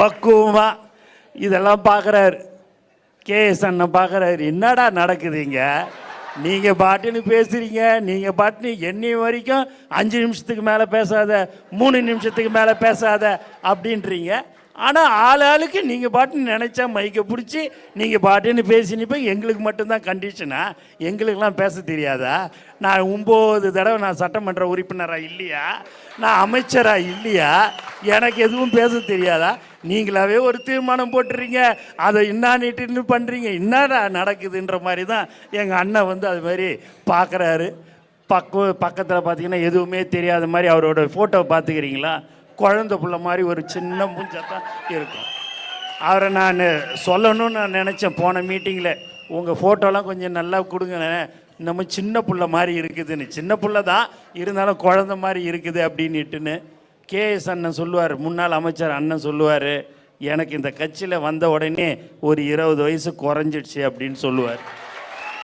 பக்குவமாக இதெல்லாம் பார்க்குறாரு கேஎஸ் அண்ணன் பார்க்குறாரு என்னடா நடக்குதுங்க நீங்கள் பாட்டுன்னு பேசுகிறீங்க நீங்கள் பாட்டுன்னு என்னை வரைக்கும் அஞ்சு நிமிஷத்துக்கு மேலே பேசாத மூணு நிமிஷத்துக்கு மேலே பேசாத அப்படின்றீங்க. ஆனால் ஆள் ஆளுக்கு நீங்கள் பாட்டுன்னு நினச்சா மைக்கை பிடிச்சி நீங்கள் பாட்டுன்னு பேசினிப்போ எங்களுக்கு மட்டும்தான் கண்டிஷனா எங்களுக்கெல்லாம் பேச தெரியாதா? நான் ஒம்பது தடவை நான் சட்டமன்ற உறுப்பினராக இல்லையா? நான் அமைச்சராக இல்லையா? எனக்கு எதுவும் பேச தெரியாதா? நீங்களாவே ஒரு தீர்மானம் போட்டுறீங்க. அதை இன்னானிட்டு பண்ணுறீங்க என்னடா நடக்குதுன்ற மாதிரி தான் எங்கள் அண்ணன் வந்து அது மாதிரி பார்க்குறாரு பக்கு பக்கத்தில் பார்த்தீங்கன்னா எதுவுமே தெரியாத மாதிரி அவரோட ஃபோட்டோ பார்த்துக்கிறீங்களா குழந்த பிள்ளை மாதிரி ஒரு சின்ன மூஞ்சத்தான் இருக்கும். அவரை நான் சொல்லணும்னு நான் நினச்சேன் போன மீட்டிங்கில் உங்கள் ஃபோட்டோலாம் கொஞ்சம் நல்லா கொடுங்க. நம்ம சின்ன பிள்ளை மாதிரி இருக்குதுன்னு. சின்ன பிள்ளை தான் இருந்தாலும் குழந்த மாதிரி இருக்குது அப்படின்னுட்டுன்னு. கேஎஸ் அண்ணன் சொல்லுவார் முன்னாள் அமைச்சர் அண்ணன் சொல்லுவார் எனக்கு இந்த கட்சியில் வந்த உடனே ஒரு இருபது வயசு குறைஞ்சிடுச்சு அப்படின்னு சொல்லுவார்.